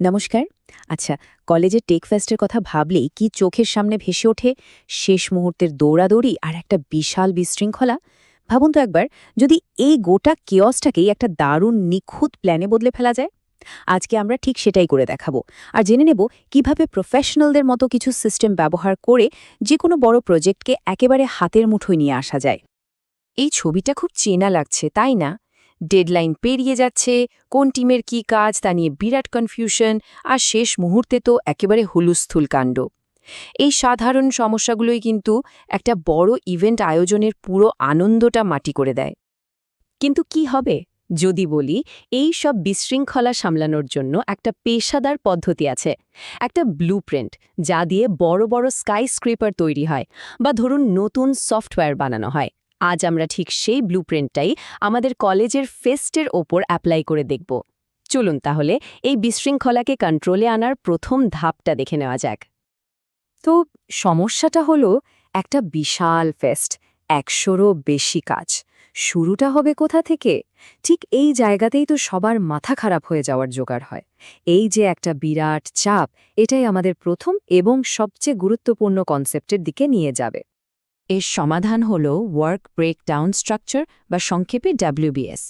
নমস্কার। আচ্ছা কলেজের টেক ফেস্টের কথা ভাবলেই কি চোখের সামনে ভেসে ওঠে শেষ মুহূর্তের দৌড়াদৌড়ি আর একটা বিশাল বিশৃঙ্খলা? ভাবুন তো একবার, যদি এই গোটা কিয়সটাকেই একটা দারুণ নিখুঁত প্ল্যানে বদলে ফেলা যায়? আজকে আমরা ঠিক সেটাই করে দেখাবো। আর জেনে নেব কীভাবে প্রফেশনালদের মতো কিছু সিস্টেম ব্যবহার করে যে কোনো বড় প্রজেক্টকে একেবারে হাতের মুঠোয় নিয়ে আসা যায়। এই ছবিটা খুব চেনা লাগছে, তাই না? ডেডলাইন পেরিয়ে যাচ্ছে, কোন টিমের কি কাজ তা নিয়ে বিরাট কনফিউশন আর শেষ মুহূর্তে তো একেবারে হুলুস্থুল কাণ্ড। এই সাধারণ সমস্যাগুলোই কিন্তু একটা বড় ইভেন্ট আয়োজনের পুরো আনন্দটা মাটি করে দেয়। কিন্তু কি হবে? যদি বলি, এই সব বিশৃঙ্খলা সামলানোর জন্য একটা পেশাদার পদ্ধতি আছে। একটা ব্লুপ্রিন্ট যা দিয়ে বড় বড় স্কাই স্ক্রেপার তৈরি হয়, বা ধরুন নতুন সফটওয়্যার বানানো হয়। আজ আমরা ঠিক সেই ব্লুপ্রিন্টটাই আমাদের কলেজের ফেস্টের ওপর অ্যাপ্লাই করে দেখব। চলুন তাহলে এই বিশৃঙ্খলাকে কন্ট্রোলে আনার প্রথম ধাপটা দেখে নেওয়া যাক। তো সমস্যাটা হলো একটা বিশাল ফেস্ট একশোরও বেশি কাজ। শুরুটা হবে কোথা থেকে? ঠিক এই জায়গাতেই তো সবার মাথা খারাপ হয়ে যাওয়ার জোগাড় হয়। এই যে একটা বিরাট চাপ, এটাই আমাদের প্রথম এবং সবচেয়ে গুরুত্বপূর্ণ কনসেপ্টের দিকে নিয়ে যাবে। এর সমাধান হল ওয়ার্ক ব্রেকডাউন স্ট্রাকচার বা সংক্ষেপে ডাব্লিউবিএস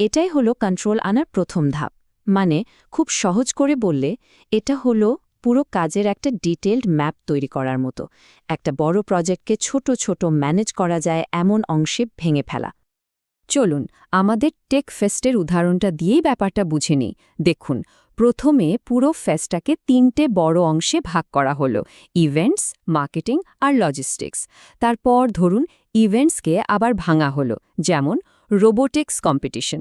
এটাই হলো কন্ট্রোল আনার প্রথম ধাপ। মানে খুব সহজ করে বললে, এটা হলো পুরো কাজের একটা ডিটেলড ম্যাপ তৈরি করার মতো। একটা বড় প্রজেক্টকে ছোট ছোট ম্যানেজ করা যায় এমন অংশে ভেঙে ফেলা। চলুন, আমাদের টেক ফেস্টের উদাহরণটা দিয়েই ব্যাপারটা বুঝে নিই। দেখুন প্রথমে পুরো ফেস্টাকে তিনটে বড় অংশে ভাগ করা হলো, ইভেন্টস, মার্কেটিং আর লজিস্টিক্স। তারপর ধরুন ইভেন্টসকে আবার ভাঙা হলো, যেমন রোবোটিক্স কম্পিটিশন।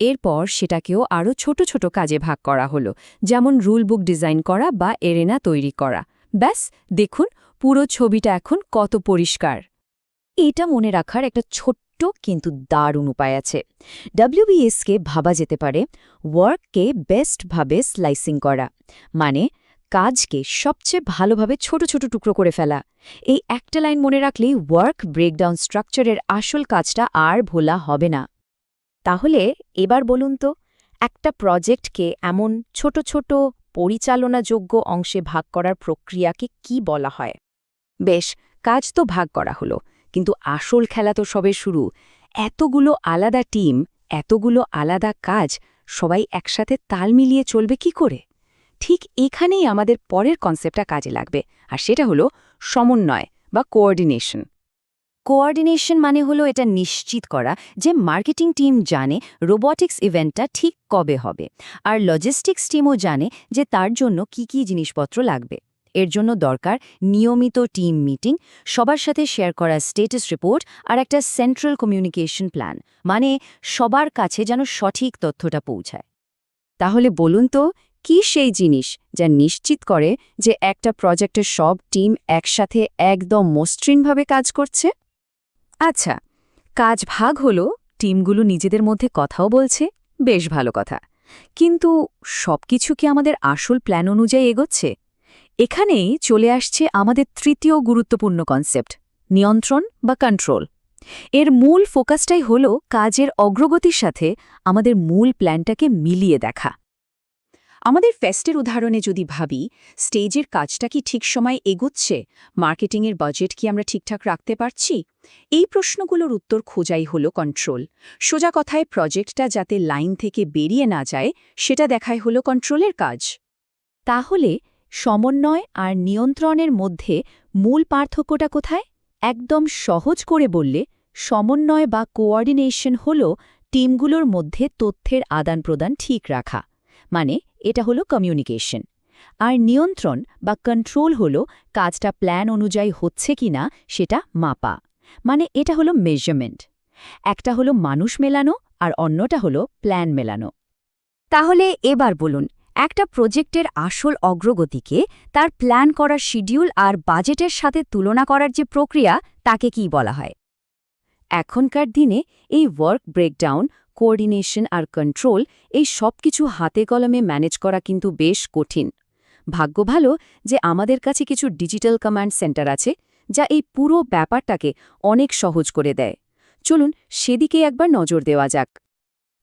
এরপর সেটাকেও আরও ছোট ছোট কাজে ভাগ করা হলো, যেমন রুল বুক ডিজাইন করা বা এরেনা তৈরি করা। ব্যাস, দেখুন পুরো ছবিটা এখন কত পরিষ্কার। এটা মনে রাখার একটা ছোট্ট কিন্তু দারুণ উপায় আছে। ডাব্লিউবিএসকে ভাবা যেতে পারে ওয়ার্ককে বেস্টভাবে স্লাইসিং করা। মানে কাজকে সবচেয়ে ভালোভাবে ছোট ছোট টুকরো করে ফেলা। এই একটা লাইন মনে রাখলেই ওয়ার্ক ব্রেকডাউন স্ট্রাকচারের আসল কাজটা আর ভোলা হবে না। তাহলে এবার বলুন তো, একটা প্রজেক্টকে এমন ছোট ছোট পরিচালনাযোগ্য অংশে ভাগ করার প্রক্রিয়াকে কি বলা হয়? বেশ, কাজ তো ভাগ করা হলো। কিন্তু আসল খেলা তো সবে শুরু। এতগুলো আলাদা টিম, এতগুলো আলাদা কাজ, সবাই একসাথে তাল মিলিয়ে চলবে কি করে? ঠিক এখানেই আমাদের পরের কনসেপ্টটা কাজে লাগবে, আর সেটা হলো সমন্বয় বা কোঅর্ডিনেশন কোঅর্ডিনেশন মানে হলো এটা নিশ্চিত করা যে মার্কেটিং টিম জানে রোবটিক্স ইভেন্টটা ঠিক কবে হবে, আর লজিস্টিক্স টিমও জানে যে তার জন্য কি কি জিনিসপত্র লাগবে। এর জন্য দরকার নিয়মিত টিম মিটিং, সবার সাথে শেয়ার করা স্টেটাস রিপোর্ট আর একটা সেন্ট্রাল কমিউনিকেশন প্ল্যান মানে সবার কাছে যেন সঠিক তথ্যটা পৌঁছায়। তাহলে বলুন তো, কি সেই জিনিস যা নিশ্চিত করে যে একটা প্রজেক্টের সব টিম একসাথে একদম মসৃণভাবে কাজ করছে? আচ্ছা কাজ ভাগ হলো, টিমগুলো নিজেদের মধ্যে কথাও বলছে, বেশ ভালো কথা। কিন্তু সবকিছু কি আমাদের আসল প্ল্যান অনুযায়ী এগোচ্ছে? এখানেই চলে আসছে আমাদের তৃতীয় গুরুত্বপূর্ণ কনসেপ্ট নিয়ন্ত্রণ বা কন্ট্রোল এর মূল ফোকাসটাই হল কাজের অগ্রগতির সাথে আমাদের মূল প্ল্যানটাকে মিলিয়ে দেখা। আমাদের ফেস্টের উদাহরণে যদি ভাবি স্টেজের কাজটা কি ঠিক সময় এগোচ্ছে? মার্কেটিংয়ের বাজেট কি আমরা ঠিকঠাক রাখতে পারছি? এই প্রশ্নগুলোর উত্তর খোঁজাই হল কন্ট্রোল সোজা কথায় প্রজেক্টটা যাতে লাইন থেকে বেরিয়ে না যায়, সেটা দেখাই হল কন্ট্রোলের কাজ। তাহলে সমন্বয় আর নিয়ন্ত্রণের মধ্যে মূল পার্থক্যটা কোথায়? একদম সহজ করে বললে, সমন্বয় বা কোঅর্ডিনেশন হল টিমগুলোর মধ্যে তথ্যের আদান প্রদান ঠিক রাখা মানে এটা হলো কমিউনিকেশন। আর নিয়ন্ত্রণ বা কন্ট্রোল হল কাজটা প্ল্যান অনুযায়ী হচ্ছে কিনা সেটা মাপা মানে এটা হলো মেজারমেন্ট। একটা হলো মানুষ মেলানো আর অন্যটা হলো প্ল্যান মেলানো। তাহলে এবার বলুন একটা প্রজেক্টের আসল অগ্রগতিকে তার প্ল্যান করার শিডিউল আর বাজেটের সাথে তুলনা করার যে প্রক্রিয়া, তাকে কি বলা হয়? এখনকার দিনে এই ওয়ার্ক ব্রেকডাউন কোঅর্ডিনেশন আর কন্ট্রোল এই সব কিছু হাতে কলমে ম্যানেজ করা কিন্তু বেশ কঠিন। ভাগ্য ভালো যে আমাদের কাছে কিছু ডিজিটাল কমান্ড সেন্টার আছে, যা এই পুরো ব্যাপারটাকে অনেক সহজ করে দেয়। চলুন সেদিকে একবার নজর দেওয়া যাক।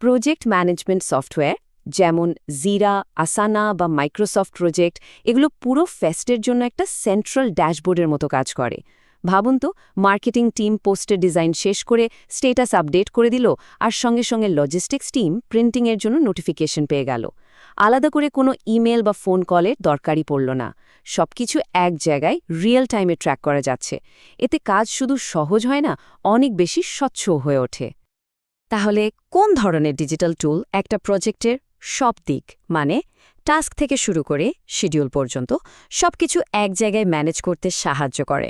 প্রজেক্ট ম্যানেজমেন্ট সফটওয়্যার যেমন জিরা আসানা বা মাইক্রোসফট প্রজেক্ট এগুলো পুরো ফেস্টের জন্য একটা সেন্ট্রাল ড্যাশবোর্ডের মতো কাজ করে। ভাবুন তো মার্কেটিং টিম পোস্টের ডিজাইন শেষ করে স্টেটাস আপডেট করে দিল আর সঙ্গে সঙ্গে লজিস্টিক্স টিম প্রিন্টিংয়ের জন্য নোটিফিকেশন পেয়ে গেল। আলাদা করে কোনো ইমেল বা ফোন কলের দরকারই পড়ল না। সবকিছু এক জায়গায় রিয়েল টাইমে ট্র্যাক করা যাচ্ছে। এতে কাজ শুধু সহজ হয় না, অনেক বেশি স্বচ্ছ হয়ে ওঠে। তাহলে কোন ধরনের ডিজিটাল টুল একটা প্রজেক্টের সব দিক মানে টাস্ক থেকে শুরু করে শিডিউল পর্যন্ত সবকিছু এক জায়গায় ম্যানেজ করতে সাহায্য করে।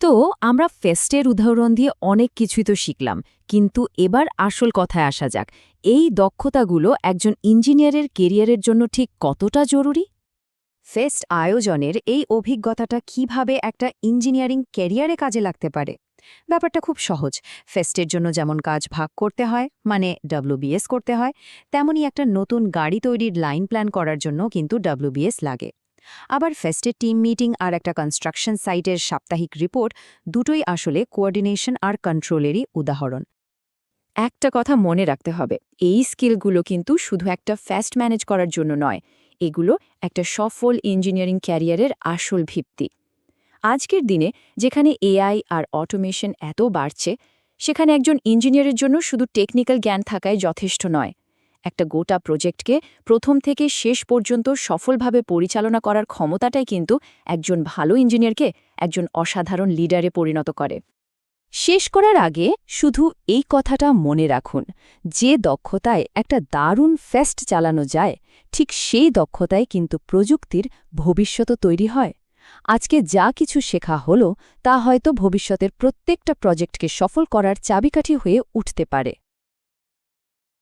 তো আমরা ফেস্টের উদাহরণ দিয়ে অনেক কিছুই তো শিখলাম, কিন্তু এবার আসল কথায় আসা যাক, এই দক্ষতাগুলো একজন ইঞ্জিনিয়ারের কেরিয়ারের জন্য ঠিক কতটা জরুরি? ফেস্ট আয়োজনের এই অভিজ্ঞতাটা কীভাবে একটা ইঞ্জিনিয়ারিং ক্যারিয়ারে কাজে লাগতে পারে? ব্যাপারটা খুব সহজ। ফেস্টের জন্য যেমন কাজ ভাগ করতে হয় মানে ডাব্লিউবিএস করতে হয়, তেমনই একটা নতুন গাড়ি তৈরির লাইন প্ল্যান করার জন্য কিন্তু ডাব্লিউবিএস লাগে। আবার ফেস্টের টিম মিটিং আর একটা কনস্ট্রাকশন সাইটের সাপ্তাহিক রিপোর্ট দুটোই আসলে কোঅর্ডিনেশন আর কন্ট্রোলেরই উদাহরণ। একটা কথা মনে রাখতে হবে, এই স্কিলগুলো কিন্তু শুধু একটা ফ্যাস্ট ম্যানেজ করার জন্য নয়, এগুলো একটা সফল ইঞ্জিনিয়ারিং ক্যারিয়ারের আসল ভিত্তি। আজকের দিনে যেখানে এআই আর অটোমেশন এত বাড়ছে, সেখানে একজন ইঞ্জিনিয়ারের জন্য শুধু টেকনিক্যাল জ্ঞান থাকায় যথেষ্ট নয়। একটা গোটা প্রজেক্টকে প্রথম থেকে শেষ পর্যন্ত সফলভাবে পরিচালনা করার ক্ষমতাটাই কিন্তু একজন ভালো ইঞ্জিনিয়ারকে একজন অসাধারণ লিডারে পরিণত করে। শেষ করার আগে শুধু এই কথাটা মনে রাখুন, যে দক্ষতায় একটা দারুণ ফেস্ট চালানো যায়, ঠিক সেই দক্ষতায় কিন্তু প্রযুক্তির ভবিষ্যৎ তৈরি হয়। আজকে যা কিছু শেখা হলো, তা হয়তো ভবিষ্যতের প্রত্যেকটা প্রজেক্টকে সফল করার চাবিকাঠি হয়ে উঠতে পারে।